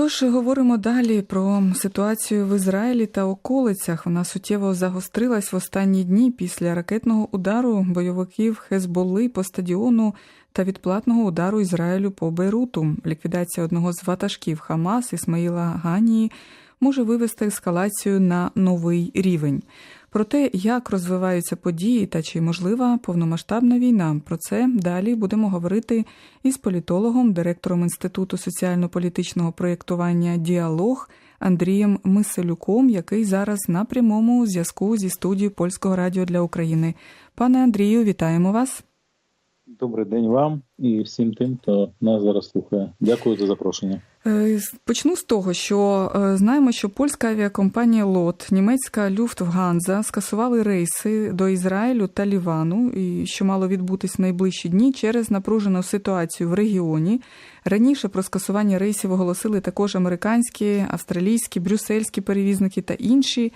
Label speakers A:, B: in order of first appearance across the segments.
A: Тож говоримо далі про ситуацію в Ізраїлі та околицях. Вона суттєво загострилась в останні дні після ракетного удару бойовиків Хезболи по стадіону та відплатного удару Ізраїлю по Бейруту. Ліквідація одного з ватажків Хамас Ісмаїла Ганії може вивести ескалацію на новий рівень. Про те, як розвиваються події та чи можлива повномасштабна війна, про це далі будемо говорити із політологом, директором інституту соціально-політичного проєктування Діалог Андрієм Миселюком, який зараз на прямому зв'язку зі студією Польського радіо для України. Пане Андрію, вітаємо вас.
B: Добрий день вам і всім тим, хто нас зараз слухає. Дякую за запрошення.
A: Е, Почну з того, що е, знаємо, що польська авіакомпанія ЛОТ, німецька Люфтганза скасували рейси до Ізраїлю та Лівану, що мало відбутись в найближчі дні через напружену ситуацію в регіоні. Раніше про скасування рейсів оголосили також американські, австралійські, брюссельські перевізники та інші.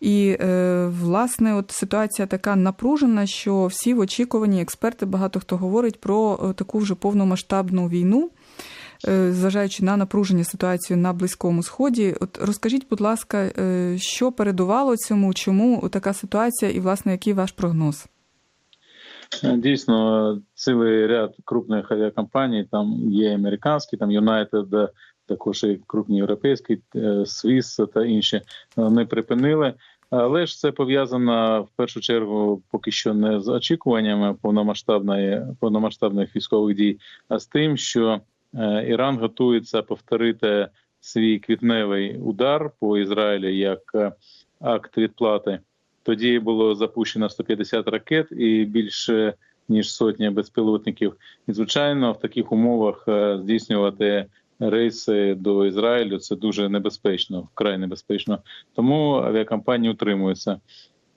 A: І е, власне, от ситуація така напружена, що всі в очікуванні експерти, багато хто говорить про таку вже повномасштабну війну. Зважаючи на напруження ситуацію на Близькому Сході, от розкажіть, будь ласка, що передувало цьому, чому така ситуація, і власне який ваш прогноз?
B: Дійсно, цілий ряд крупних авіакомпаній, там є американські, там United, також і крупні європейські, Swiss та інші. Вони припинили. Але ж це пов'язано в першу чергу поки що не з очікуваннями повномасштабної повномасштабних військових дій, а з тим, що Іран готується повторити свій квітневий удар по Ізраїлю як акт відплати. Тоді було запущено 150 ракет і більше ніж сотня безпілотників. І звичайно, в таких умовах здійснювати рейси до Ізраїлю це дуже небезпечно, вкрай небезпечно. Тому авіакомпанії утримуються.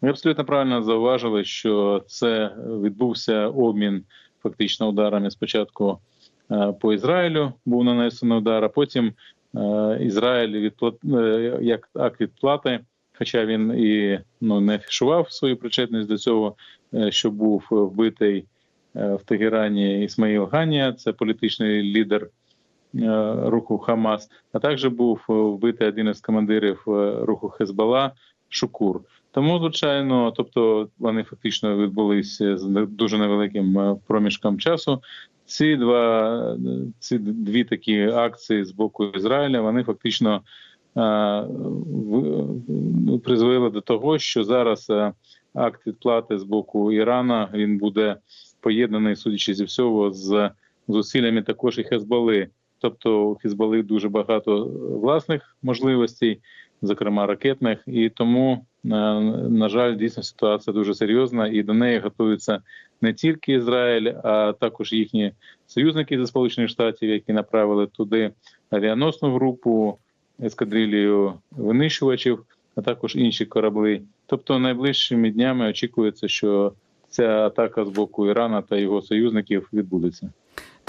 B: Ви абсолютно правильно зауважили, що це відбувся обмін фактично ударами спочатку. По Ізраїлю був нанесений удар, а потім Ізраїль відплат як акт відплати, хоча він і ну не афішував свою причетність до цього, що був вбитий в Тегерані Ісмаїл Ганія, це політичний лідер руху Хамас, а також був вбитий один із командирів руху Хезбала Шукур. Тому, звичайно, тобто вони фактично відбулися з дуже невеликим проміжком часу. Ці два ці дві такі акції з боку Ізраїля вони фактично а, в, призвели до того, що зараз акт відплати з боку Ірана він буде поєднаний, судячи зі всього, з зусиллями також і Хезболи. Тобто у Хізбали дуже багато власних можливостей, зокрема ракетних, і тому на жаль, дійсно ситуація дуже серйозна, і до неї готуються не тільки Ізраїль, а також їхні союзники зі сполучених штатів, які направили туди авіаносну групу, ескадрилію винищувачів, а також інші кораблі. Тобто, найближчими днями очікується, що ця атака з боку Ірана та його союзників відбудеться.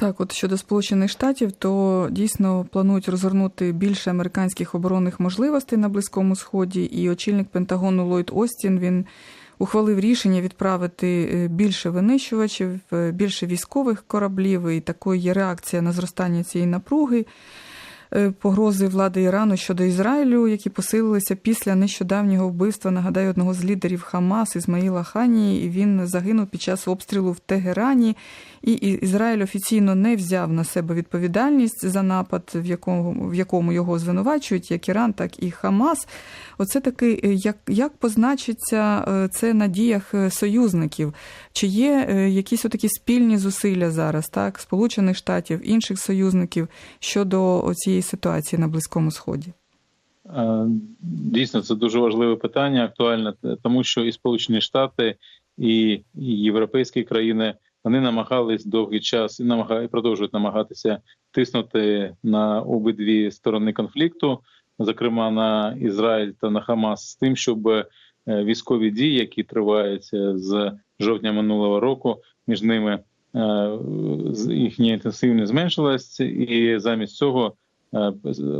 A: Так, от щодо Сполучених Штатів, то дійсно планують розгорнути більше американських оборонних можливостей на Близькому Сході, і очільник Пентагону Ллойд Остін він ухвалив рішення відправити більше винищувачів, більше військових кораблів. І такою є реакція на зростання цієї напруги. Погрози влади Ірану щодо Ізраїлю, які посилилися після нещодавнього вбивства, нагадаю, одного з лідерів Хамас Ізмаїла Хані. І Він загинув під час обстрілу в Тегерані. І Ізраїль офіційно не взяв на себе відповідальність за напад, в якому в якому його звинувачують, як Іран, так і Хамас. Оце таки, як як позначиться це на діях союзників? Чи є якісь отакі спільні зусилля зараз, так, Сполучених Штатів, інших союзників щодо цієї ситуації на Близькому Сході?
B: Дійсно, це дуже важливе питання, актуальне, тому що і Сполучені Штати, і європейські країни вони намагались довгий час і намагають продовжують намагатися тиснути на обидві сторони конфлікту, зокрема на Ізраїль та на Хамас, з тим, щоб військові дії, які тривають з жовтня минулого року, між ними їхня інтенсивність зменшилась, і замість цього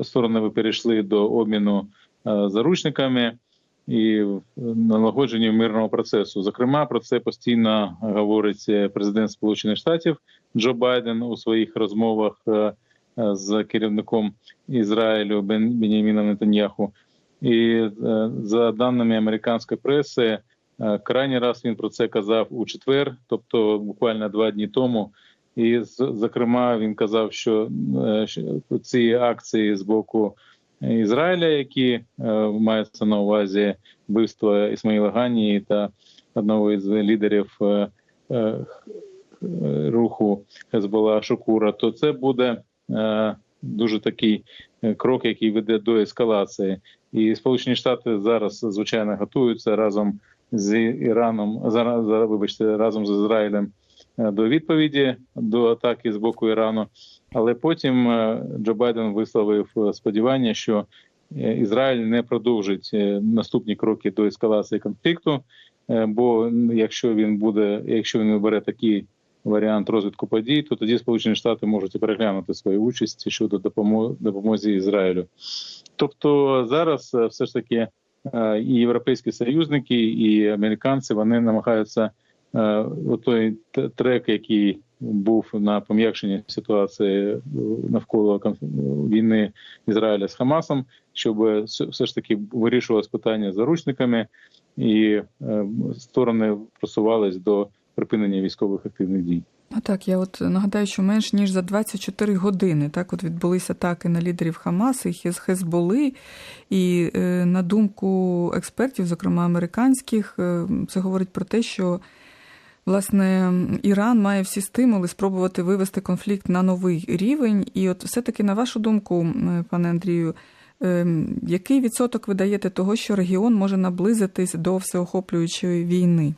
B: сторони перейшли до обміну заручниками і налагодженню мирного процесу. Зокрема, про це постійно говорить президент Сполучених Штатів Джо Байден у своїх розмовах е, з керівником Ізраїлю Бен Беніміном Нетаньяху. І е, за даними американської преси, е, крайній раз він про це казав у четвер, тобто буквально два дні тому. І зокрема він казав, е, що ці акції з боку Ізраїля, які е, маються на увазі вбивство Ісмаїла Ганії та одного із лідерів е, е, руху Хезбола Шукура, то це буде дуже такий крок, який веде до ескалації. І Сполучені Штати зараз звичайно готуються разом з Іраном, зараз вибачте, разом з Ізраїлем до відповіді до атаки з боку Ірану. Але потім е, Джо Байден висловив е, сподівання, що е, Ізраїль не продовжить наступні кроки до ескалації конфлікту. Бо якщо він буде, якщо він обере такий варіант розвитку подій, то тоді Сполучені Штати можуть переглянути свою участь щодо допомо- допомозі Ізраїлю. Тобто зараз все ж таки і європейські союзники, і американці вони намагаються той трек, який був на пом'якшенні ситуації е, навколо війни Ізраїля з Хамасом, щоб все ж таки вирішувалось питання з заручниками, і е, сторони просувались до припинення військових активних дій.
A: А так, я от нагадаю, що менш ніж за 24 години так от відбулися атаки на лідерів Хамас і Хез- Хезболи. І е, на думку експертів, зокрема американських, це говорить про те, що власне Іран має всі стимули спробувати вивести конфлікт на новий рівень. І от все-таки, на вашу думку, пане Андрію, е, який відсоток ви даєте того, що регіон може наблизитись до всеохоплюючої війни?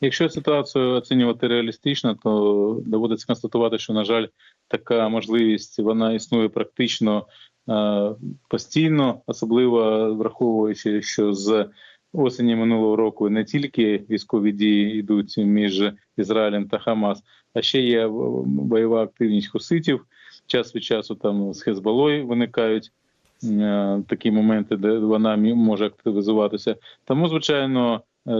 B: Якщо ситуацію оцінювати реалістично, то доводиться констатувати, що на жаль, така можливість вона існує практично е, постійно, особливо враховуючи, що з осені минулого року не тільки військові дії йдуть між Ізраїлем та Хамас, а ще є бойова активність хуситів. Час від часу там з Хезболою виникають е, такі моменти, де вона може активізуватися. Тому, звичайно, е,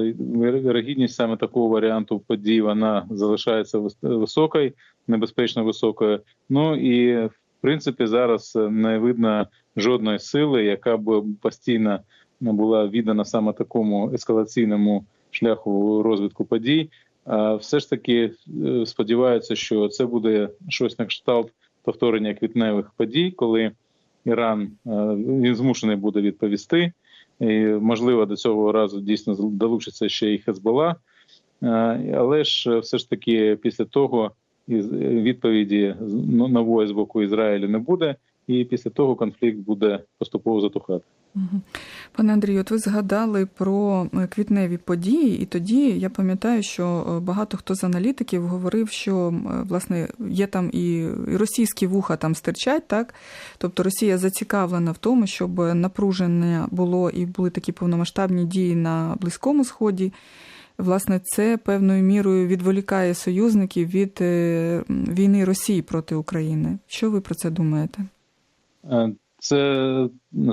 B: вірогідність саме такого варіанту подій вона залишається вис- високою, небезпечно високою. Ну і в принципі зараз не видно жодної сили, яка б постійно була віддана саме такому ескалаційному шляху розвитку подій. А все ж таки е, сподіваються, що це буде щось на кшталт повторення квітневих подій, коли Іран е, він змушений буде відповісти. І, можливо, до цього разу дійсно долучиться ще і Хезбола. Е, Але ж все ж таки після того відповіді ну, нової з боку Ізраїлю не буде, і після того конфлікт буде поступово затухати.
A: Пане Андрію, от ви згадали про е, квітневі події, і тоді я пам'ятаю, що е, багато хто з аналітиків говорив, що е, власне є там і і російські вуха там стирчать, так тобто Росія зацікавлена в тому, щоб напруження було і були такі повномасштабні дії на Близькому Сході. Власне, це певною мірою відволікає союзників від е, війни Росії проти України. Що ви про це думаєте?
B: Е, Це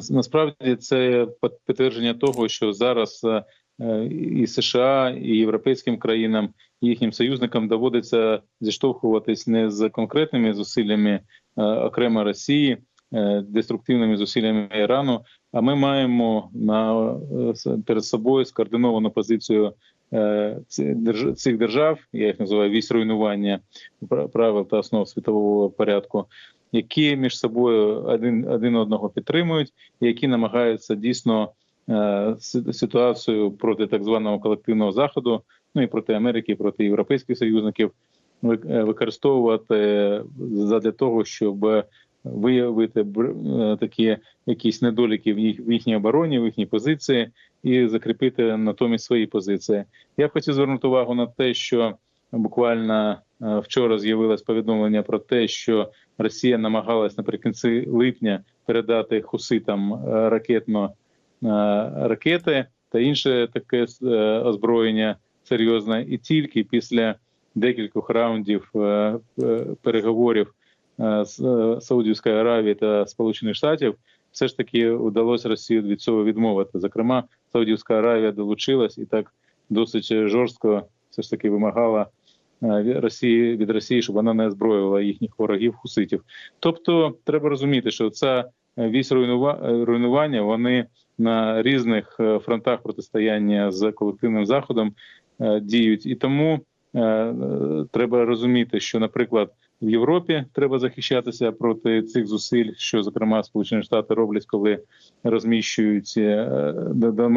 B: насправді це підтвердження того, що зараз е, і США, і європейським країнам, і їхнім союзникам доводиться зіштовхуватись не з конкретними зусиллями е, окремо Росії, деструктивними зусиллями Ірану. А ми маємо на перед собою скоординовану позицію цих держав. Я їх називаю вісь руйнування пра- правил та основ світового порядку які між собою один один одного підтримують, і які намагаються дійсно е, ситуацію проти так званого колективного заходу, ну і проти Америки, проти європейських союзників е, використовувати для того, щоб виявити е, такі якісь недоліки в їх в їхній обороні, в їхній позиції, і закріпити натомість свої позиції. Я б хотів звернути увагу на те, що буквально вчора з'явилось повідомлення про те, що Росія намагалась наприкінці липня передати хуситам е, ракетно е, ракети та інше таке е, озброєння серйозне, і тільки після декількох раундів е, е, переговорів е, з е, Саудівської Аравії та Сполучених Штатів, все ж таки вдалося Росії від цього відмовити. Зокрема, Саудівська Аравія долучилась і так досить жорстко все ж таки вимагала Росії від Росії, щоб вона не озброювала їхніх ворогів хуситів. Тобто, треба розуміти, що ця вісь руйнува- руйнування вони на різних е, фронтах протистояння з колективним заходом е, діють, і тому е, е, треба розуміти, що, наприклад, в Європі треба захищатися проти цих зусиль, що зокрема Сполучені Штати роблять, коли розміщують е,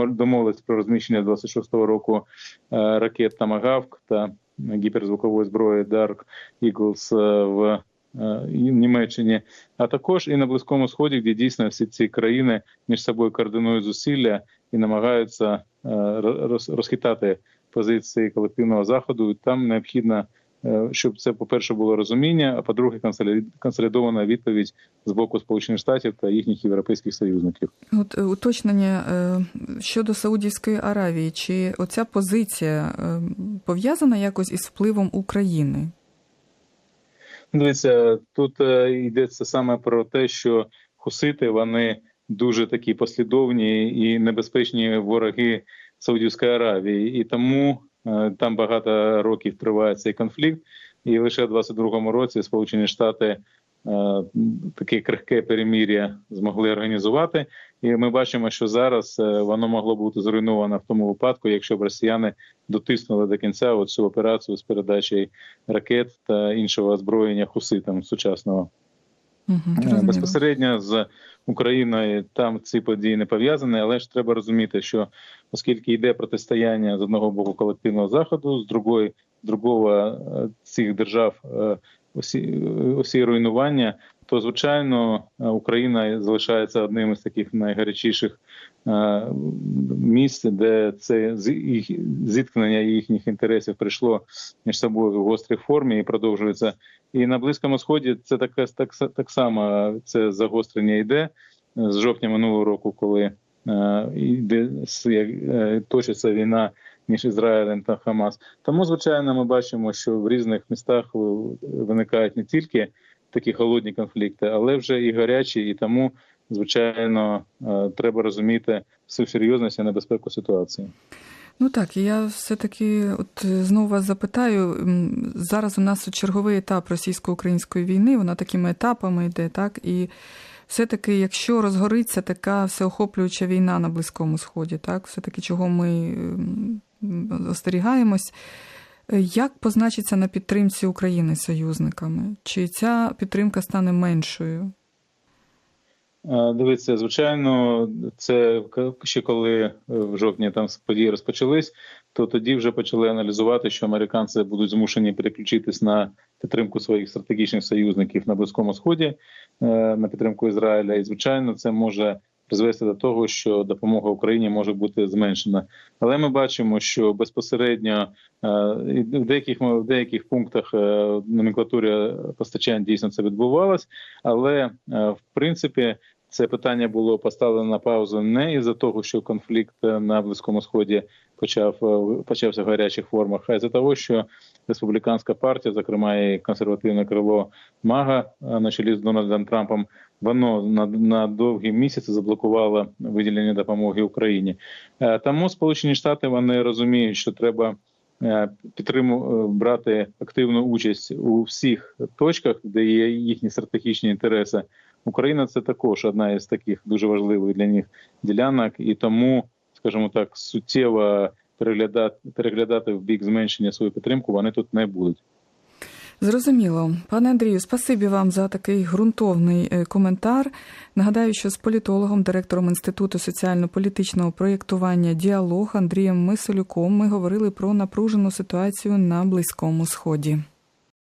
B: домовились про розміщення 26-го року е, ракет Тамагавк та гіперзвукової зброї Dark Eagles е, в е, Німеччині, а також і на Близькому Сході, де дійсно всі ці країни між собою координують зусилля і намагаються е, розхитати позиції колективного заходу. Там необхідно, е, щоб це, по-перше, було розуміння, а по-друге, консолі- консолідована відповідь з боку Сполучених Штатів та їхніх європейських союзників.
A: От е, уточнення е, щодо Саудівської Аравії, чи оця позиція е, пов'язана якось із впливом України?
B: Дивіться, тут е, йдеться саме про те, що хусити вони дуже такі послідовні і небезпечні вороги Саудівської Аравії, і тому е, там багато років триває цей конфлікт. І лише в 22-му році Сполучені Штати е, таке крихке перемір'я змогли організувати. І ми бачимо, що зараз е, воно могло бути зруйновано в тому випадку, якщо б росіяни дотиснули до кінця цю операцію з передачі ракет та іншого озброєння хуситам сучасного.
A: Угу,
B: Е, Безпосередньо з Україною там ці події не пов'язані, але ж треба розуміти, що оскільки йде протистояння з одного боку колективного заходу, з другої другого е, цих держав е, усі, е, усі руйнування, то звичайно е, Україна залишається одним із таких найгарячіших е, місць, де це зіткнення їхніх інтересів прийшло між собою в гострій формі і продовжується. І на близькому сході це таке так, так само це загострення йде з жовтня минулого року, коли е, йде точиться війна між Ізраїлем та Хамас. Тому, звичайно, ми бачимо, що в різних містах виникають не тільки такі холодні конфлікти, але вже і гарячі, і тому, звичайно, е, треба розуміти всю серйозність і небезпеку ситуації.
A: Ну так, і я все-таки от знову вас запитаю. Зараз у нас черговий етап російсько-української війни, вона такими етапами йде, так? І все-таки, якщо розгориться така всеохоплююча війна на Близькому Сході, так, все-таки чого ми остерігаємось, як позначиться на підтримці України союзниками? Чи ця підтримка стане меншою?
B: Е, Дивіться, звичайно, це ще коли е, в жовтні там події розпочались, то тоді вже почали аналізувати, що американці будуть змушені переключитись на підтримку своїх стратегічних союзників на близькому сході, е, на підтримку Ізраїля. І звичайно, це може призвести до того, що допомога Україні може бути зменшена. Але ми бачимо, що безпосередньо е, в деяких в деяких пунктах е, номенклатури постачань дійсно це відбувалось, але е, в принципі. Це питання було поставлено на паузу не із-за того, що конфлікт на близькому сході почав почався в гарячих формах, а із-за того, що республіканська партія, зокрема і консервативне крило МАГА на чолі з Дональдом Трампом, воно на, на довгі місяці заблокувало виділення допомоги Україні. Е, Тому Сполучені Штати вони розуміють, що треба е, підтриму е, брати активну участь у всіх точках, де є їхні стратегічні інтереси. Україна це також одна із таких дуже важливих для них ділянок, і тому, скажімо так, суттєво переглядати переглядати в бік зменшення свою підтримку вони тут не будуть.
A: Зрозуміло. Пане Андрію, спасибі вам за такий ґрунтовний е, коментар. Нагадаю, що з політологом, директором Інституту соціально-політичного проєктування Діалог Андрієм Мисолюком ми говорили про напружену ситуацію на Близькому Сході.